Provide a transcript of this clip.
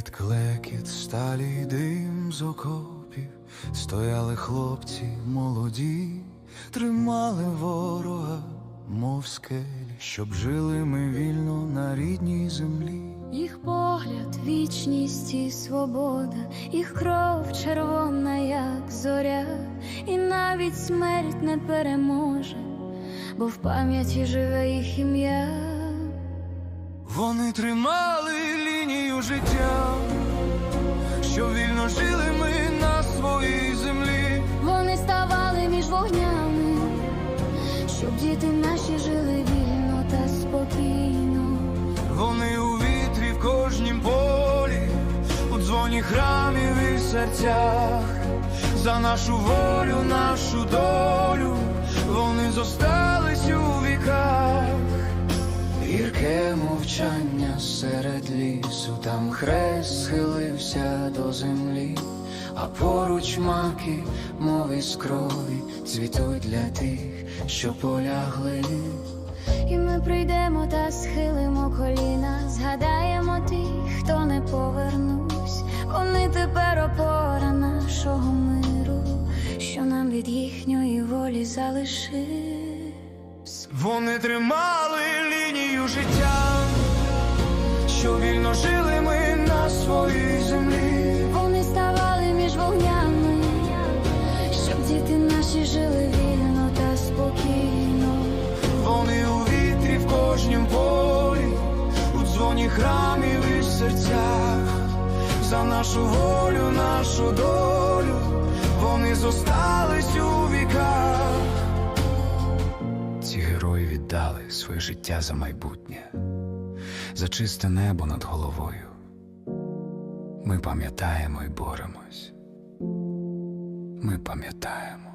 Під клекіт сталі й дим з окопів стояли хлопці молоді, тримали ворога, мов скелі, щоб жили ми вільно на рідній землі. Їх погляд, вічність і свобода, їх кров червона, як зоря, і навіть смерть не переможе, бо в пам'яті живе їх ім'я. Вони тримали життя, що вільно жили ми на своїй землі. Вони ставали між вогнями, щоб діти наші жили вільно та спокійно. Вони у вітрі в кожнім полі, у дзвоні храмів і серцях, за нашу волю, нашу Гірке мовчання серед лісу, там хрест схилився до землі, а поруч маки, мов із крові, цвітуть для тих, що полягли. І ми прийдемо та схилимо коліна, згадаємо тих, хто не повернусь. Вони тепер опора нашого миру, що нам від їхньої волі залишився. Вони тримали храмів і серцях, за нашу волю, нашу долю, вони зостались у віках. Ці герої віддали своє життя за майбутнє, за чисте небо над головою. Ми пам'ятаємо і боремось. Ми пам'ятаємо.